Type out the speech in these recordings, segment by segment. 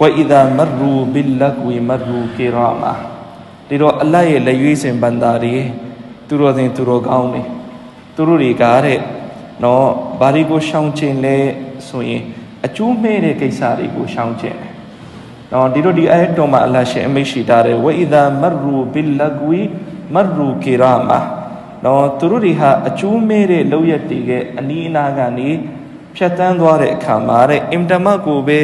ဝအီဒါမရူဘီလကဝီမရူကီရာမာဒီတော့အလတ်ရဲ့လက်ရွေးစင်ဘန္တာတွေသူတော်စင်သူတော်ကောင်းတွေသူတို့တွေကတဲ့နော်ဘာဒီကိုရှောင်ကျင်လဲဆိုရင်အကျိုးမဲ့တဲ့ကိစ္စတွေကိုရှောင်ကျင်တယ်နော်ဒီတော့ဒီအဲတော်မှာအလတ်ရှင်အမိတ်ရှိတာတဲ့ဝအီဒါမရူဘီလကဝီမရူကီရာမာနော်သူတို့တွေဟာအကျိုးမဲ့တဲ့လောက်ရက်တွေကအနီးအနားကနေဖြတ်တန်းသွားတဲ့အခါမှာတဲ့အင်တမတ်ကိုပဲ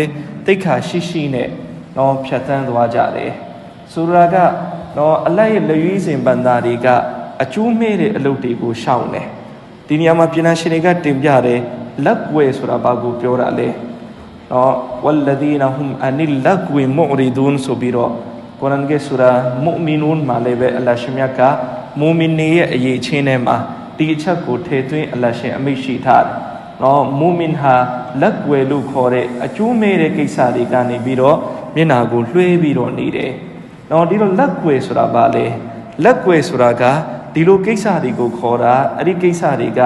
တိတ်ခါရှိရှိနဲ့နော်ဖြတ်တန်းသွားကြတယ်ဆိုရာကနော်အလတ်ရဲ့လက်ရွေးစင်ဘန္တာတွေကအကျိုးမဲ့တဲ့အလုပ်တွေကိုရှောင်တယ်ဒီနေရာမှာပြည်နာရှင်တွေကတင်ပြတယ်လက်ွယ်ဆိုတာဘာကိုပြောတာလဲနော်ဝလဒီနဟွမ်အနိလလက်ွယ်မူရီဒွန်ဆိုပြီးတော့ကုရ်အာန်ရဲ့ဆူရာမုမီနူန်မှာလည်းပဲအလ္လာဟ်ရှင်မြတ်ကမူမင်တွေရဲ့အရေးချင်းထဲမှာဒီအချက်ကိုထည့်သွင်းအလ္လာဟ်ရှင်အမိန့်ရှိထားတယ် နော်မူမင်ဟာလက်ွယ်လို့ခေါ်တဲ့အကျိုးမဲ့တဲ့ကိစ္စတွေကနေပြီးတော့မျက်နာကိုလွှဲပြီးတော့နေတယ်နော်ဒီလိုလက်ွယ်ဆိုတာဘာလဲလက်ွယ်ဆိုတာကဒီလိုကိစ္စတွေကိုခေါ်တာအဲ့ဒီကိစ္စတွေက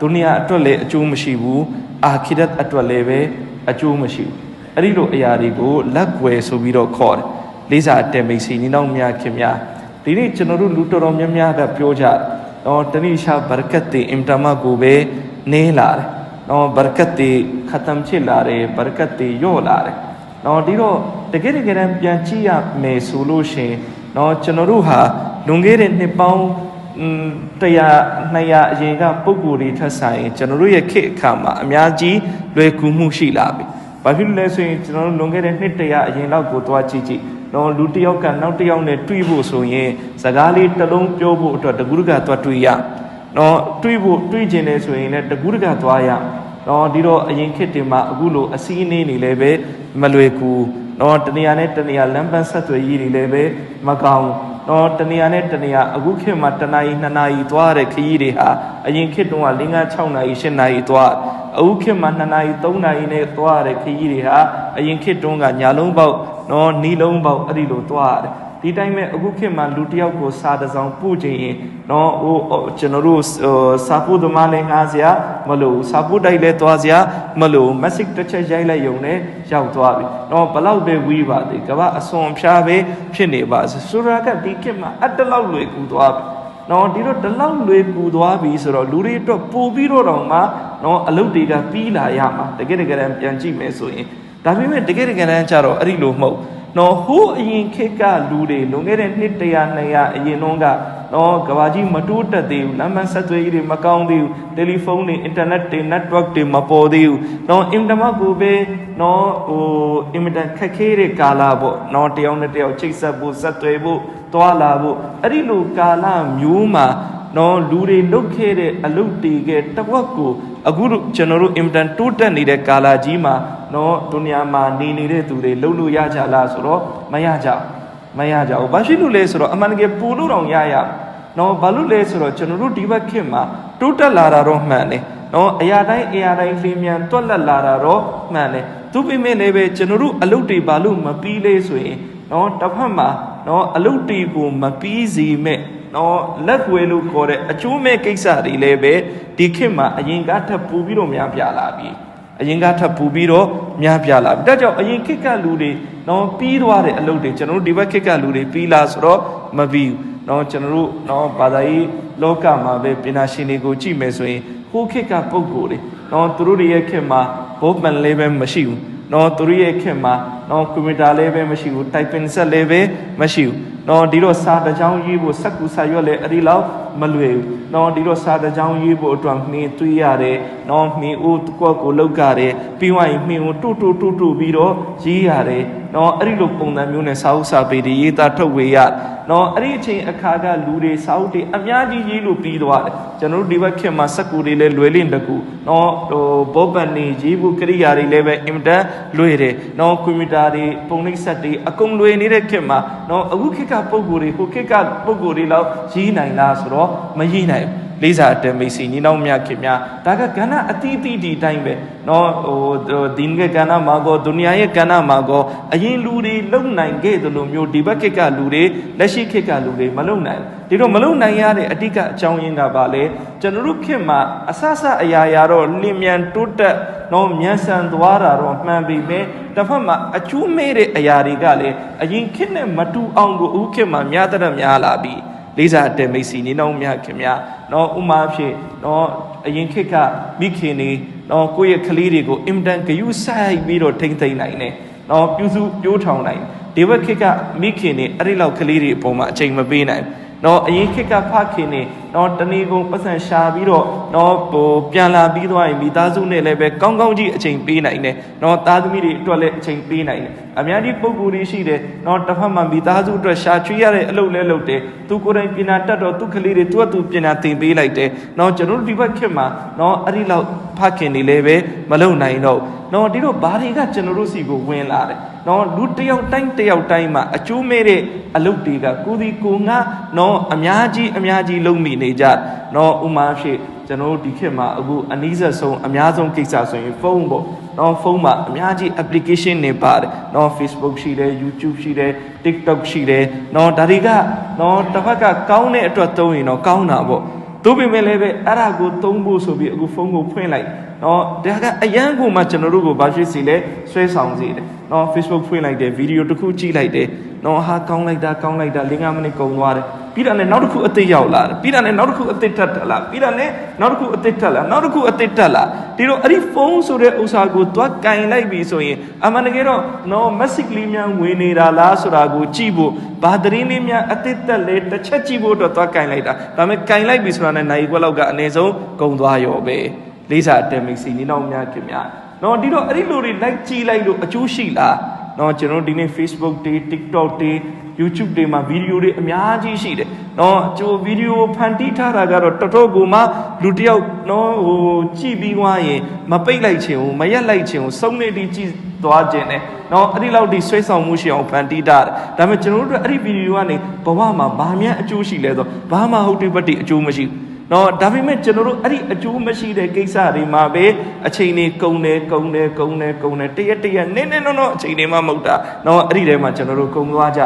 ဒုနီယာအတွက်လည်းအကျိုးမရှိဘူးအာခိရတ်အတွက်လည်းပဲအကျိုးမရှိဘူးအဲ့ဒီလိုအရာတွေကိုလက်ွယ်ဆိုပြီးတော့ခေါ်တယ်လေးစားတဲ့မိတ်ဆွေညီနောင်များခင်များဒီနေ့ကျွန်တော်တို့လူတော်တော်များများကပြောကြတယ်နော်တနိရှာဘရကတ်တေအင်တမကိုပဲနေလာတယ် နော်ဘရကတ်တေခတ်တမ်ချစ်လာတယ်ဘရကတ်တေယော့လာတယ်နော်ဒီတော့တကယ်တကယ်တမ်းပြန်ကြည့်ရမယ်ဆိုလို့ရှိရင်နော်ကျွန်တော်တို့ဟာလွန်ခဲ့တဲ့နှစ်ပေါင်း100 200အရင်ကပုံကိုယ်တွေထက်ဆိုင်ကျွန်တော်တို့ရဲ့ခေတ်အခါမှာအများကြီးလွယ်ကူမှုရှိလာပြီ။ဘာဖြစ်လို့လဲဆိုရင်ကျွန်တော်တို့လွန်ခဲ့တဲ့နှစ်100အရင်လောက်ကိုသွားကြည့်ကြည့်နော်လူတစ်ယောက်ကနောက်တစ်ယောက်နဲ့တွေ့ဖို့ဆိုရင်စကားလေးတစ်လုံးပြောဖို့အတွက်တကူးတကသွားတွေ့ရ နော်တွေ့ဖို့တွေ့ကျင်တယ်ဆိုရင်လည်းတကူးတကသွားရနော်ဒီတော့အရင်ခေတ်တင်မှာအခုလိုအစည်းအဝေးနေလည်းပဲမလွယ်ကူနော်တနေရာနဲ့တနေရာလမ်းပန်းဆက်သွယ်ရေးတွေလည်းပဲမကောင်းတော့တနေရာနဲ့တနေရာအခုခေတ်မှာတနာရီ2နာရီသွားတဲ့ခရီးတွေဟာအရင်ခေတ်တုန်းက5 6နာရီ8နာရီသွားအခုခေတ်မှာ2နာရီ3နာရီနဲ့သွားတဲ့ခရီးတွေဟာအရင်ခေတ်တုန်းကညာလုံးပေါက်နော်နီးလုံးပေါက်အဲ့ဒီလိုသွားတယ် ဒီတိုင်းပဲအခုခေတ်မှာလူတယောက်ကိုစာတစ်စောင်ပို့ချင်ရင်နော်ဟိုကျွန်တော်တို့စာပို့သမားလည်းငားစရာမလိုစာပို့တိုက်လည်းသွားစရာမလို message တစ်ချက်ရိုက်လိုက်ရုံနဲ့ရောက်သွားပြီနော်ဘလောက်ပဲဝီးပါသေးကမ္ဘာအစွန်ဖျားပဲဖြစ်နေပါစေဆိုရာကဒီခေတ်မှာအတလောက်လွယ်ကူသွားပြီနော်ဒီတော့ဒီလောက်လွယ်ကူသွားပြီဆိုတော့လူတွေအတွက်ပို့ပြီးတော့တောင်မှနော်အလုပ်တွေကပြီးလာရမှာတကယ်တကယ်ပြန်ကြည့်မယ်ဆိုရင်ဒါပေမဲ့တကယ်တကယ်တမ်းကျတော့အဲ့ဒီလိုမဟုတ် နော်ဟိုးအရင်ခေတ်ကလူတွေလွန်ခဲ့တဲ့နှစ်100 200အရင်တုန်းကနော်ကဘာကြီးမတိုးတက်သေးဘူးလမ်းမဆက်သွယ်ရေးတွေမကောင်းသေးဘူးတယ်လီဖုန်းတွေအင်တာနက်တွေ network တွေမပေါ်သေးဘူးနော်အင်တာမတ်ကိုပဲနော်ဟိုအင်မတန်ခက်ခဲတဲ့ကာလပေါ့နော်တယောက်နဲ့တယောက်ချိတ်ဆက်ဖို့ဆက်သွယ်ဖို့တွာလာဖို့အဲ့ဒီလိုကာလမျိုးမှာ နော်လူတွေလုတ်ခဲ့တဲ့အလုပ်တွေကတဝက်ကိုအခုကျွန်တော်တို့အင်တန်တိုးတက်နေတဲ့ကာလာကြီးမှာနော်ဒုနီယာမှာနေနေတဲ့သူတွေလှုပ်လို့ရကြလားဆိုတော့မရကြမရကြဘူးဘာဖြစ်လို့လဲဆိုတော့အမှန်တကယ်ပူလို့တောင်ရရနော်ဘာလို့လဲဆိုတော့ကျွန်တော်တို့ဒီဘက်ခေတ်မှာတိုးတက်လာတာတော့မှန်တယ်နော်အရာတိုင်းအရာတိုင်းလင်းမြန်တွက်လက်လာတာတော့မှန်တယ်သူပြိမဲ့လည်းပဲကျွန်တော်တို့အလုပ်တွေဘာလို့မပြီးလဲဆိုရင်နော်တစ်ဖက်မှာနော်အလုပ်တွေကိုမပြီးစီမဲ့ နော်လက်ွယ်လို့ခေါ်တဲ့အကျိုးမဲ့ကိစ္စတွေလည်းပဲဒီခေတ်မှာအရင်ကထပ်ပူပြီးတော့များပြလာပြီအရင်ကထပ်ပူပြီးတော့များပြလာပြီဒါကြောင့်အရင်ခေတ်ကလူတွေနော်ပြီးသွားတဲ့အလုပ်တွေကျွန်တော်တို့ဒီဘက်ခေတ်ကလူတွေပြီးလာဆိုတော့မပြီးဘူးနော်ကျွန်တော်တို့နော်ဘာသာရေးလောကမှာပဲပညာရှင်တွေကိုကြည့်မယ်ဆိုရင်ဟိုခေတ်ကပုံကိုယ်တွေနော်သူတို့တွေရဲ့ခေတ်မှာဘောပန်လေးပဲမရှိဘူး နော်သူတို့ရဲ့ခေတ်မှာနော်ကွန်ပျူတာလေးပဲမရှိဘူး typing set လေးပဲမရှိဘူးနော်ဒီတော့စာတစ်ကြောင်းရေးဖို့စက်ကူစာရွက်လည်းအဲ့ဒီလောက် မလွယ်ဘူးနော်ဒီတော့စာတစ်ကြောင်းရေးဖို့အတွက်မှင်းသွေးရတယ်နော်မှင်းဦးကွက်ကိုလောက်ကြတယ်ပြီးွားရင်မှင်းဦးတူတူတူတူပြီးတော့ရေးရတယ်နော်အဲ့ဒီလိုပုံစံမျိုးနဲ့စာအုပ်စာပေတွေရေးသားထုတ်ဝေရနော်အဲ့ဒီအချိန်အခါကလူတွေစာအုပ်တွေအများကြီးရေးလို့ပြီးသွားတယ်ကျွန်တော်တို့ဒီဘက်ခေတ်မှာစက်ကူတွေလည်းလွယ်လင့်တကူနော်ဟိုဘောပန်နေရေးဖို့ကိရိယာတွေလည်းပဲအင်မတန်လွယ်တယ်နော်ကွန်ပျူတာတွေပုံနှိပ်ဆက်တွေအကုန်လွယ်နေတဲ့ခေတ်မှာနော်အခုခေတ်ကပုံကိုယ်တွေဟိုခေတ်ကပုံကိုယ်တွေလောက်ရေးနိုင်လားဆိုတော့တော့မရိနိုင်လေးစားတမိတ်စီနီနောင်မြခင်များဒါကကဏ္ဍအတိအတိဒီတိုင်းပဲနော်ဟိုဒီငယ်ကဏ္ဍမှာကောဒုနီယာရဲ့ကဏ္ဍမှာကောအရင်လူတွေလုံနိုင်ခဲ့သလိုမျိုးဒီဘက်ခေတ်ကလူတွေလက်ရှိခေတ်ကလူတွေမလုံနိုင်ဒီတော့မလုံနိုင်ရတဲ့အတိကအကြောင်းရင်းကပါလေကျွန်တော်တို့ခေတ်မှာအဆဆအရာရာတော့လင်မြန်တိုးတက်နော်မြန်ဆန်သွားတာတော့မှန်ပြီပဲတစ်ဖက်မှာအကျူးမဲ့တဲ့အရာတွေကလည်းအရင်ခေတ်နဲ့မတူအောင်ကိုအခုခေတ်မှာများတဲ့များလာပြီ လေးစားအတဲမိတ်စီနေနှောင်းမြခင်များနော်ဥမာဖြင့်နော်အရင်ခေတ်ကမိခင်နေနော်ကိုယ့်ရဲ့ကလေးတွေကိုအင်တန်ဂယုဆိုင်ပြီးတော့ထိမ့်သိမ့်နိုင်တယ်နော်ပြုစုပြိုးထောင်နိုင်ဒေဝခေတ်ကမိခင်နေအဲ့ဒီလောက်ကလေးတွေအပေါ်မှာအချိန်မပေးနိုင်နော်အရင်ခေတ်ကဖခင်နေ နော်တဏီကုံပတ်စံရှာပြီးတော့နော်ဟိုပြန်လာပြီးသွားရင်မိသားစုနဲ့လည်းပဲကောင်းကောင်းကြီးအချိန်ပေးနိုင်တယ်နော်သားသမီးတွေအတွက်လည်းအချိန်ပေးနိုင်တယ်အများကြီးပုံကိုယ်တွေရှိတယ်နော်တစ်ဖက်မှာမိသားစုအတွက်ရှာချွေးရတဲ့အလုပ်လဲလုပ်တယ်သူကိုယ်တိုင်ပြင်နာတတ်တော့သူ့ကလေးတွေသူ့အတူပြင်နာသင်ပေးလိုက်တယ်နော်ကျွန်တော်တို့ဒီဘက်ခေတ်မှာနော်အဲ့ဒီလောက်ဖခင်နေလည်းပဲမလုံနိုင်တော့နော်ဒီတော့ဘာတွေကကျွန်တော်တို့စီကိုဝင်လာတယ်နော်လူတယောက်တိုင်းတယောက်တိုင်းမှာအကျိုးမဲ့တဲ့အလုပ်တွေကကိုဒီကိုငါနော်အများကြီးအများကြီးလုံးမိနေကြနော်ဥမာဖြစ်ကျွန်တော်တို့ဒီခေတ်မှာအခုအနည်းဆက်ဆုံးအများဆုံးကိစ္စဆိုရင်ဖုန်းပေါ့နော်ဖုန်းမှာအများကြီး application တွေပါတယ်နော် Facebook ရှိတယ် YouTube ရှိတယ် TikTok ရှိတယ်နော်ဒါတွေကနော်တစ်ဖက်ကကောင်းတဲ့အတွက်သုံးရင်တော့ကောင်းတာပေါ့သို့ပေမဲ့လည်းပဲအဲ့ဒါကိုသုံးဖို့ဆိုပြီးအခုဖုန်းကိုဖွင့်လိုက်နော်ဒါကအရန်ကိုမှကျွန်တော်တို့ကိုဘာဖြစ်စီလဲဆွဲဆောင်စေတယ်နော် Facebook ဖွင့်လိုက်တယ်ဗီဒီယိုတစ်ခုကြည့်လိုက်တယ်နော်ဟာကောင်းလိုက်တာကောင်းလိုက်တာ၄၅မိနစ်ကုန်သွားတယ်ပြီးတာနဲ့နောက်တစ်ခုအသစ်ရောက်လာတယ်ပြီးတာနဲ့နောက်တစ်ခုအသစ်ထပ်တက်လာပြီးတာနဲ့နောက်တစ်ခုအသစ်ထပ်လာနောက်တစ်ခုအသစ်တက်လာဒီတော့အဲ့ဒီဖုန်းဆိုတဲ့ဥစ္စာကိုသွားကင်လိုက်ပြီဆိုရင်အမှန်တကယ်တော့နော် message လေးများဝင်နေတာလားဆိုတာကိုကြည့်ဖို့ဘာသတင်းလေးများအသစ်တက်လေတစ်ချက်ကြည့်ဖို့တော့သွားကင်လိုက်တာဒါပေမဲ့ကင်လိုက်ပြီဆိုတာနဲ့နိုင်ခွက်လောက်ကအနည်းဆုံးကုန်သွားရောပဲလေးစားတယ်မိတ်ဆွေနေတော့များခင်များနော်ဒီတော့အဲ့ဒီလိုတွေ like ကြည့်လိုက်လို့အကျိုးရှိလား နော်ကျွန်တော်ဒီနေ့ Facebook တွေ TikTok တွေ YouTube တွေမှာဗီဒီယိုတွေအများကြီးရှိတယ်။နော်ကျိုဗီဒီယိုဖန်တီးထားတာကတော့တော်တော်ကိုမှလူတစ်ယောက်နော်ဟိုကြည့်ပြီးွားရင်မပိတ်လိုက်ချင်ဘူးမရက်လိုက်ချင်ဘူးစုံနေတီးကြည့်သွားခြင်းနဲ့နော်အဲ့ဒီလောက်ဒီဆွဲဆောင်မှုရှိအောင်ဖန်တီးထားတယ်။ဒါပေမဲ့ကျွန်တော်တို့အဲ့ဒီဗီဒီယိုကနေဘဝမှာဘာမှအကျိုးရှိလဲဆိုဘာမှဟုတ်တိပတ်တိအကျိုးမရှိဘူး။ နော်ဒါပေမဲ့ကျွန်တော်တို့အဲ့ဒီအကျိုးမရှိတဲ့ကိစ္စတွေမှာပဲအချိန်တွေကုန်တယ်ကုန်တယ်ကုန်တယ်ကုန်တယ်တရက်တရက်နင်းနေတော့တော့အချိန်တွေမှမဟုတ်တာနော်အဲ့ဒီထဲမှာကျွန်တော်တို့ကုန်သွားကြ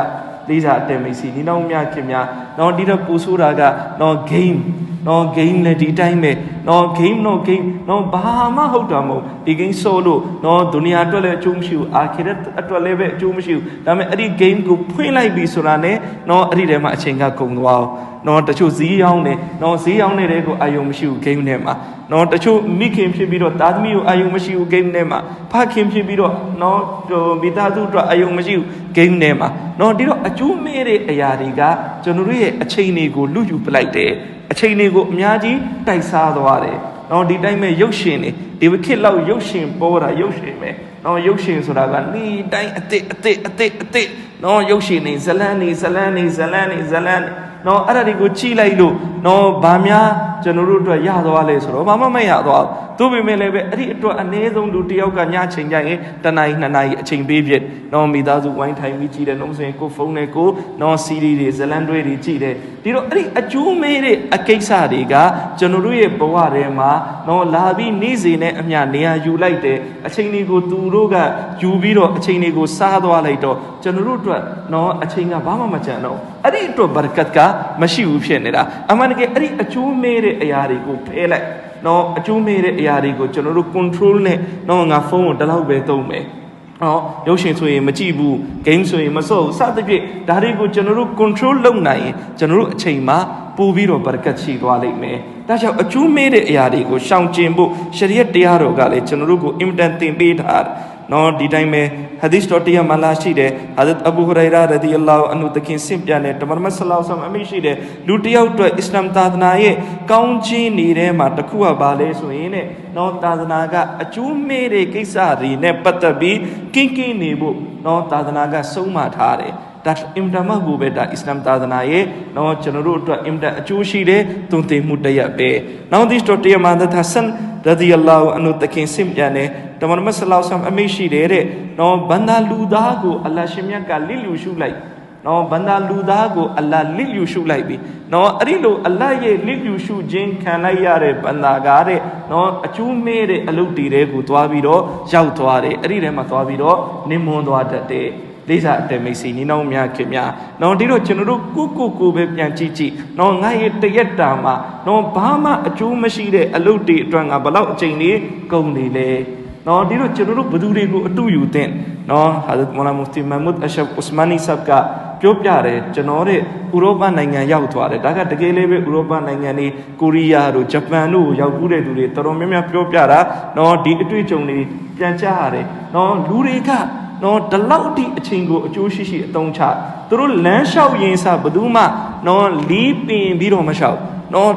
လေးစားအတယ်မိတ်စီနီနောင်များခင်များနော်ဒီတော့ပူဆိုးတာကနော် game နော် game လည်းဒီတိုင်းပဲနော် game နော် game နော်ဘာမှဟုတ်တာမဟုတ်ဒီ game ဆိုလို့နော်ဒုနီယာအတွက်လည်းအကျိုးမရှိဘူးအာခီရတ်အတွက်လည်းပဲအကျိုးမရှိဘူးဒါပေမဲ့အဲ့ဒီ game ကိုဖွင့်လိုက်ပြီဆိုတာနဲ့နော်အဲ့ဒီထဲမှာအချိန်ကကုန်သွားအောင်နော်တချို့ဈေးရောင်းတယ်နော်ဈေးရောင်းနေတဲ့ကိုအာယုံမရှိဘူး game ထဲမှာနော်တချို့မိခင်ဖြစ်ပြီးတော့တာသမီကိုအာယုံမရှိဘူး game ထဲမှာဖခင်ဖြစ်ပြီးတော့နော်ဟိုမိသားစုအတွက်အာယုံမရှိဘူး game ထဲမှာနော်ဒီတော့အကျိုးမဲ့တဲ့အရာတွေကကျွန်တော်တို့ရဲ့အချိန်တွေကိုလူယူပလိုက်တယ်အချိန်တွေကိုအများကြီးတိုက်စားသွားတယ်နော်ဒီတိုင်းပဲရုပ်ရှင်တွေဒီခေတ်လောက်ရုပ်ရှင်ပေါ်တာရုပ်ရှင်ပဲနော်ရုပ်ရှင်ဆိုတာကနေ့တိုင်းအစ်စ်အစ်စ်အစ်စ်အစ်စ်နော်ရုပ်ရှင်နေဇလန်းနေဇလန်းနေဇလန်းနေဇလန်းနေ နော်အဲ့ဒါတွေကိုကြည့်လိုက်လို့နော်ဘာများကျွန်တော်တို့အတွက်ရသွားလဲဆိုတော့ဘာမှမရသွားဘူးသို့ပေမဲ့လည်းပဲအဲ့ဒီအတွက်အနည်းဆုံးလူတစ်ယောက်ကညချိန်ကြရင်တနားရီနှစ်နာရီအချိန်ပေးဖြစ်နော်မိသားစုဝိုင်းထိုင်ပြီးကြည့်တယ်နော်ဆိုရင်ကိုဖုန်းနဲ့ကိုနော်စီရီတွေဇလန်တွေတွေကြည့်တယ်ဒီတော့အဲ့ဒီအကျိုးမေးတဲ့အကိစ္စတွေကကျွန်တော်တို့ရဲ့ဘဝထဲမှာနော်လာပြီးနေ့စဉ်နဲ့အမျှနေရာယူလိုက်တယ်အချိန်တွေကိုသူတို့ကယူပြီးတော့အချိန်တွေကိုစားသွားလိုက်တော့ကျွန်တော်တို့အတွက်နော်အချိန်ကဘာမှမကြံတော့ အဲ့ဒီအတွက်ဘရကတ်ကမရှိဘူးဖြစ်နေတာအမှန်တကယ်အဲ့ဒီအကျိုးမေးတဲ့အရာတွေကိုဖဲလိုက်နော်အကျိုးမေးတဲ့အရာတွေကိုကျွန်တော်တို့ control နဲ့နော်ငါဖုန်းကိုတလောက်ပဲသုံးမယ်နော်ရုပ်ရှင်ဆိုရင်မကြည့်ဘူး game ဆိုရင်မစော့ဘူးစသဖြင့်ဒါတွေကိုကျွန်တော်တို့ control လုပ်နိုင်ရင်ကျွန်တော်တို့အချိန်မှာပို့ပြီးတော့ဘရကတ်ရှိသွားလိမ့်မယ်ဒါကြောင့်အကျိုးမေးတဲ့အရာတွေကိုရှောင်ကျဉ်ဖို့ရှရီယတ်တရားတော်ကလည်းကျွန်တော်တို့ကိုအင်တန်သင်ပေးထားတယ် နော်ဒီတိုင်းပဲဟာဒီသ်တော်တရားမှာလာရှိတယ်ဟာဇတ်အဘူဟူရိုင်ရာရဒီအလာဟ်အန်ဟူတခင်ဆင့်ပြတဲ့တမန်မဆလောဆမ်အမိရှိတယ်လူတစ်ယောက်အတွက်အစ္စလာမ်သာသနာရဲ့ကောင်းခြင်းနေတဲ့မှာတစ်ခုကဘာလဲဆိုရင်တဲ့နော်သာသနာကအကျိုးမဲ့တဲ့ကိစ္စတွေနဲ့ပတ်သက်ပြီးကင်းကင်းနေဖို့နော်သာသနာကဆုံးမထားတယ်ဒါအင်တာမကိုပဲဒါအစ္စလာမ်သာသနာရဲ့နော်ကျွန်တော်တို့အတွက်အင်တာအကျိုးရှိတဲ့သွန်သင်မှုတစ်ရပ်ပဲနောက်ဒီတော့တရားမှာသာဆန်ရဒီအလာဟ်အန်ဟူတခင်ဆင့်ပြတဲ့တ မန်မဆလောဆမ်အမိရှိတယ်တဲ့နော်ဘန္တာလူသားကိုအလ္လာဟ်ရှင်မြတ်ကလစ်လူရှုလိုက်နော်ဘန္တာလူသားကိုအလ္လာဟ်လစ်လျူရှုလိုက်ပြီနော်အဲ့ဒီလိုအလ္လာဟ်ရဲ့လစ်လျူရှုခြင်းခံလိုက်ရတဲ့ဘန္တာကတဲ့နော်အကျူးမဲတဲ့အလုတ်တီတွေကိုသွားပြီးတော့ရောက်သွားတယ်အဲ့ဒီထဲမှာသွားပြီးတော့နင်းမွန်းသွားတတ်တယ်လေးစားအတမိတ်စီနီနောင်များခင်များနော်ဒီတော့ကျွန်တော်တို့ကိုကိုကိုပဲပြန်ကြည့်ကြည့်နော်ငါရဲ့တရက်တာမှာနော်ဘာမှအကျိုးမရှိတဲ့အလုပ်တွေအတွက်ငါဘလောက်အချိန်လေးကုန်နေလဲ နော်ဒီတော့ကျွန်တော်တို့ဘသူတွေကိုအတူယူတဲ့နော်ဟာဇတ်မိုလာမူဖတီမမ်မုဒ်အရှဖ်ဥစမာနီဆပ်ကပြောပြတယ်ကျွန်တော်တဲ့ဥရောပနိုင်ငံရောက်သွားတယ်ဒါကတကယ်လေးပဲဥရောပနိုင်ငံတွေကိုရီးယားတို့ဂျပန်တို့ကိုရောက်ကူးတဲ့သူတွေတော်တော်များများပြောပြတာနော်ဒီအတွေ့အကြုံတွေပြန်ကြားရတယ်နော်လူတွေကနော်ဒီလောက်အထိအချိန်ကိုအကျိုးရှိရှိအသုံးချသူတို့လမ်းလျှောက်ရင်စဘယ်သူမှနော်လီးပင်ပြီးတော့မလျှောက် နော်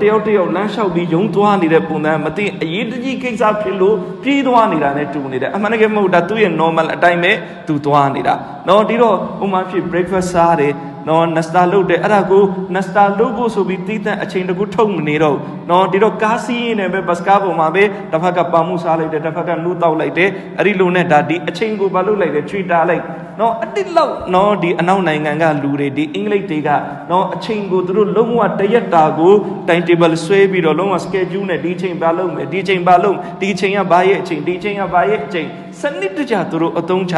တယောက်တယောက်လမ်းလျှောက်ပြီးယုံသွားနေတဲ့ပုံစံမသိအရေးတကြီးကိစ္စဖြစ်လို့ပြေးသွားနေတာနဲ့တူနေတယ်အမှန်တကယ်မဟုတ်တာသူ့ရဲ့ normal အတိုင်းပဲသူသွားနေတာနော်ဒီတော့ဥမာဖြစ် breakfast စားတယ် နော်နစတာလုတ်တယ်အဲ့ဒါကိုနစတာလုတ်ဖို့ဆိုပြီးတီးတန့်အချိန်တကူထုတ်မနေတော့နော်ဒီတော့ကားစီးရင်လည်းပဲဘတ်စကားပေါ်မှာပဲတစ်ဖက်ကပါမှုစားလိုက်တယ်တစ်ဖက်ကနူးတောက်လိုက်တယ်အဲ့ဒီလိုနဲ့ဒါဒီအချိန်ကိုဘာလုပ်လိုက်လဲချွေတာလိုက်နော်အတိလောက်နော်ဒီအနောက်နိုင်ငံကလူတွေဒီအင်္ဂလိပ်တွေကနော်အချိန်ကိုသူတို့လုံးဝတရက်တာကို time table ဆွဲပြီးတော့လုံးဝ schedule နဲ့ဒီအချိန်ဘာလုပ်မယ်ဒီအချိန်ဘာလုပ်ဒီအချိန်ကဘာရဲ့အချိန်ဒီအချိန်ကဘာရဲ့အချိန်စနစ်တကျသူတို့အသုံးချ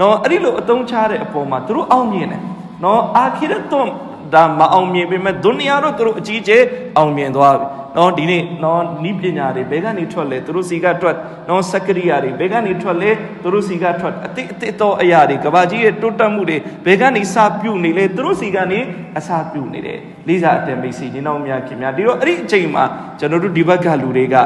နော်အဲ့ဒီလိုအသုံးချတဲ့အပေါ်မှာသူတို့အောင်မြင်တယ် နော်အာခိရတ်တော့ဒါမအောင်မြင်ပေမဲ့ဒုနီယာတော့သူတို့အကြီးကျယ်အောင်မြင်သွားပြီနော်ဒီနေ့နော်နီးပညာတွေဘယ်ကနေထွက်လဲသူတို့စီကထွက်နော်စက်ကရိယာတွေဘယ်ကနေထွက်လဲသူတို့စီကထွက်အတိအတိတော့အရာတွေကဘာကြီးရဲ့တိုးတက်မှုတွေဘယ်ကနေစပြုတ်နေလဲသူတို့စီကနေအစပြုတ်နေတယ်လေးစားအတန်မိတ်စီညီနောင်များခင်များဒီတော့အဲ့ဒီအချိန်မှာကျွန်တော်တို့ဒီဘက်ကလူတွေက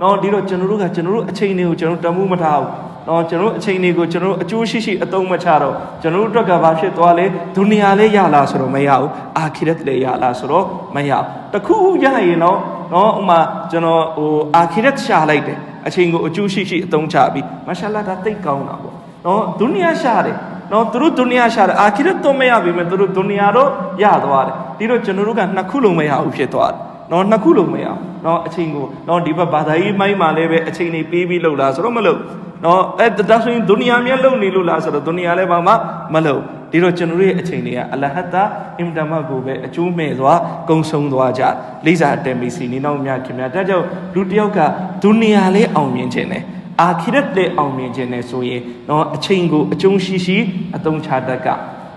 နော်ဒီတော့ကျွန်တော်တို့ကကျွန်တော်တို့အချိန်တွေကိုကျွန်တော်တမှုမထားဘူး တော့ကျွန်တော်တို့အချိန်တွေကိုကျွန်တော်တို့အကျိုးရှိရှိအသုံးမချတော့ကျွန်တော်တို့အတွက်ကဘာဖြစ်သွားလဲဒုနီယာလည်းရလားဆိုတော့မရဘူးအာခိရတ်လည်းရလားဆိုတော့မရဘူးတခုရရင်တော့နော်ဥမာကျွန်တော်ဟိုအာခိရတ်ရှာလိုက်တယ်အချိန်ကိုအကျိုးရှိရှိအသုံးချပြီးမာရှာလာဒါသိကောင်းတာပေါ့နော်ဒုနီယာရှာတယ်နော်သူတို့ဒုနီယာရှာတယ်အာခိရတ်တော့မရပြီမဲ့သူတို့ဒုနီယာတော့ရသွားတယ်ဒီတော့ကျွန်တော်တို့ကနှစ်ခုလုံးမရဘူးဖြစ်သွားတယ် နော်နှစ်ခုလုံးမရအောင်နော်အချိန်ကိုနော်ဒီဘက်ဘာသာရေးမိုင်းမှာလည်းပဲအချိန်နေပေးပြီးလှုပ်လားဆိုတော့မလှုပ်နော်အဲဒါဆိုရင်ဒုနီယာမြတ်လုံနေလို့လားဆိုတော့ဒုနီယာလည်းဘာမှမလုံဒီတော့ကျွန်တော်တို့ရဲ့အချိန်တွေကအလဟတ်တာအင်တမတ်ကိုပဲအကျိုးမဲ့သွားကုံဆုံးသွားကြလိစာတဲမီစီနေနောက်များခင်ဗျာဒါကြောင့်လူတစ်ယောက်ကဒုနီယာလေးအောင်မြင်ခြင်းနဲ့အာခိရတ်လေးအောင်မြင်ခြင်းနဲ့ဆိုရင်တော့အချိန်ကိုအကျုံးရှိရှိအသုံးချတတ်က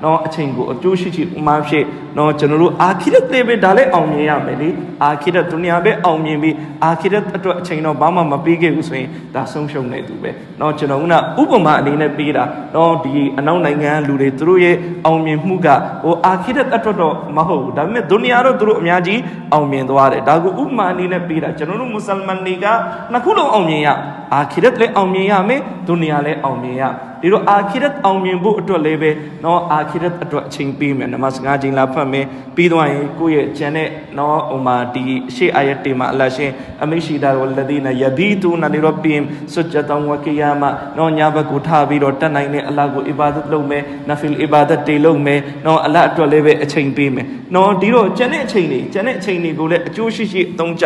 နော်အချိန်ကိုအကျိုးရှိရှိဥမာဖြစ်နော်ကျွန်တော်တို့အာခိရတ်လေးပဲဒါလည်းအောင်မြင်ရမယ်လေအာခိရတ်ဒုနီယာပဲအောင်မြင်ပြီးအာခိရတ်အတွက်အချိန်တော့ဘာမှမပေးခဲ့ဘူးဆိုရင်ဒါဆုံးရှုံးနေသူပဲနော်ကျွန်တော်ကဥပမာအနေနဲ့ပေးတာနော်ဒီအနောက်နိုင်ငံလူတွေသူတို့ရဲ့အောင်မြင်မှုကဟိုအာခိရတ်အတွက်တော့မဟုတ်ဘူးဒါပေမဲ့ဒုနီယာတော့သူတို့အများကြီးအောင်မြင်သွားတယ်ဒါကိုဥပမာအနေနဲ့ပေးတာကျွန်တော်တို့မွတ်စလမန်တွေကနှစ်ခုလုံးအောင်မြင်ရအာခိရတ်လည်းအောင်မြင်ရမယ်ဒုနီယာလည်းအောင်မြင်ရ ဒီတော့အာခိရတ်အောင်မြင်ဖို့အတွက်လည်းပဲနော်အာခိရတ်အတွက်အချိန်ပေးမယ်နမတ်၅ချိန်လာဖတ်မယ်ပြီးသွားရင်ကိုယ့်ရဲ့ကျန်တဲ့နော်ဟိုမှာဒီရှေ့အာယတ်တေမှာအလ္လာရှင်အမိရှိတာဝလဒီနာယဘီတူနာလီရဘ်ဆွဂျတန်ဝကီယာမနော်ညာဘက်ကိုထားပြီးတော့တတ်နိုင်တဲ့အလ္လာကိုအီဘာဒတ်လုပ်မယ်နဖီလ်အီဘာဒတ်တေလုပ်မယ်နော်အလ္လာအတွက်လည်းပဲအချိန်ပေးမယ်နော်ဒီတော့ကျန်တဲ့အချိန်တွေကျန်တဲ့အချိန်တွေကိုလည်းအကျိုးရှိရှိအသုံးချ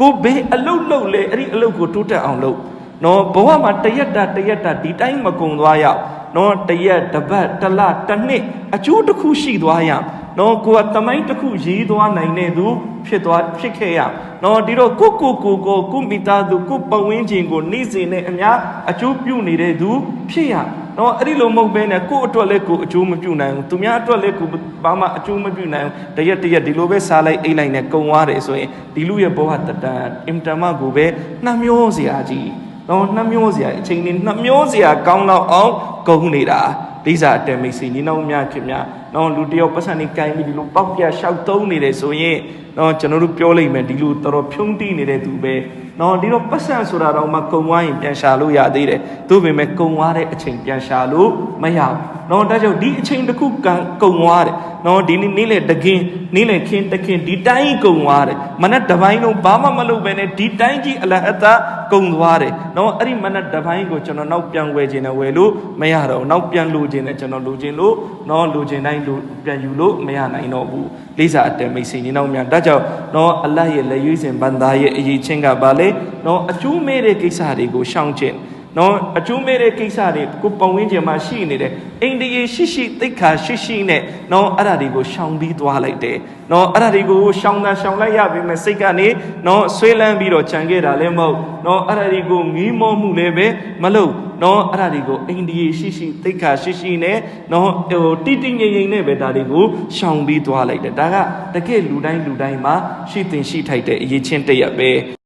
ကိုဘေးအလုတ်လုတ်လေအဲ့ဒီအလုတ်ကိုတိုးတက်အောင်လုပ် နော်ဘဝမှာတရက်တာတရက်တာဒီတိုင်းမကုံသွားရအောင်နော်တရက်တစ်ပတ်တစ်လတစ်နှစ်အကျိုးတစ်ခုရှိသွားရအောင်နော်ကိုကတမိုင်းတစ်ခုရေးသွားနိုင်တဲ့သူဖြစ်သွားဖြစ်ခဲ့ရနော်ဒီတော့ကိုကိုကိုကိုကိုမိသားစုကိုပဝင်းချင်းကိုနေ့စဉ်နဲ့အများအကျိုးပြုနေတဲ့သူဖြစ်ရနော်အဲ့ဒီလိုမဟုတ်ဘဲနဲ့ကို့အတွက်လည်းကို့အကျိုးမပြုနိုင်ဘူးသူများအတွက်လည်းကိုဘာမှအကျိုးမပြုနိုင်ဘူးတရက်တရက်ဒီလိုပဲစားလိုက်အိတ်လိုက်နဲ့ကုံသွားတယ်ဆိုရင်ဒီလူရဲ့ဘဝတတန်အင်တမကိုပဲနှမျောစရာကြီး တော့နှမျောစရာအချိန်လေးနှမျောစရာကောင်းတော့အောင်ကုန်နေတာလိစာအတမိတ်စီညီနောင်များခင်များနော်လူတယောက်ပတ်စံနေကင်ပြီးဒီလိုပေါက်ပြရှောက်သုံးနေတယ်ဆိုရင်နော်ကျွန်တော်တို့ပြောလိုက်မယ်ဒီလိုတော်တော်ဖြုံးတိနေတဲ့သူပဲနော်ဒီတော့ပတ်စံဆိုတာတော့မှကုံသွားရင်ပြန်ရှာလို့ရသေးတယ်သို့ပေမဲ့ကုံသွားတဲ့အချိန်ပြန်ရှာလို့မရဘူးနော်ဒါကြောင့်ဒီအချိန်တစ်ခုကကုံသွားတယ်နော်ဒီနေ့နေ့လေတကင်းနေ့လေခင်းတခင်းဒီတိုင်းကုံသွားတယ်မနက်တပိုင်းလုံးဘာမှမလုပ်ဘဲနဲ့ဒီတိုင်းကြီးအလဟတာကုံသွားတယ်နော်အဲ့ဒီမနက်တပိုင်းကိုကျွန်တော်နောက်ပြန်ဝယ်ခြင်းနဲ့ဝယ်လို့မရတော့ဘူးနောက်ပြန်လိုခြင်းနဲ့ကျွန်တော်လိုခြင်းလို့နော်လိုခြင်းတိုင်းလိုပြန်ယူလို့မရနိုင်တော့ဘူးလိစာအတမိတ်စီနေနောက်များဒါကြောင့်နော်အလတ်ရဲ့လက်ရွေးစင်ဘန္တာရဲ့အရေးချင်းကပါလေနော်အကျိုးမဲ့တဲ့ကိစ္စတွေကိုရှောင်ခြင်း နော်အကျိုးမဲ့တဲ့ကိစ္စတွေကိုပုံဝင်းကျင်မှာရှိနေတယ်အိန္ဒိယရှိရှိသိက္ခာရှိရှိနဲ့နော်အဲ့ဒါတွေကိုရှောင်ပြီးသွားလိုက်တယ်နော်အဲ့ဒါတွေကိုရှောင်တာရှောင်လိုက်ရပြီမဲ့စိတ်ကနေနော်ဆွေးလန်းပြီးတော့ခြံခဲ့တာလည်းမဟုတ်နော်အဲ့ဒါတွေကိုငီးမောမှုလည်းပဲမလုပ်နော်အဲ့ဒါတွေကိုအိန္ဒိယရှိရှိသိက္ခာရှိရှိနဲ့နော်ဟိုတိတိငိမ့်ငိမ့်နဲ့ပဲဒါတွေကိုရှောင်ပြီးသွားလိုက်တယ်ဒါကတကယ်လူတိုင်းလူတိုင်းမှာရှိတင်ရှိထိုက်တဲ့အရေးချင်းတစ်ရက်ပဲ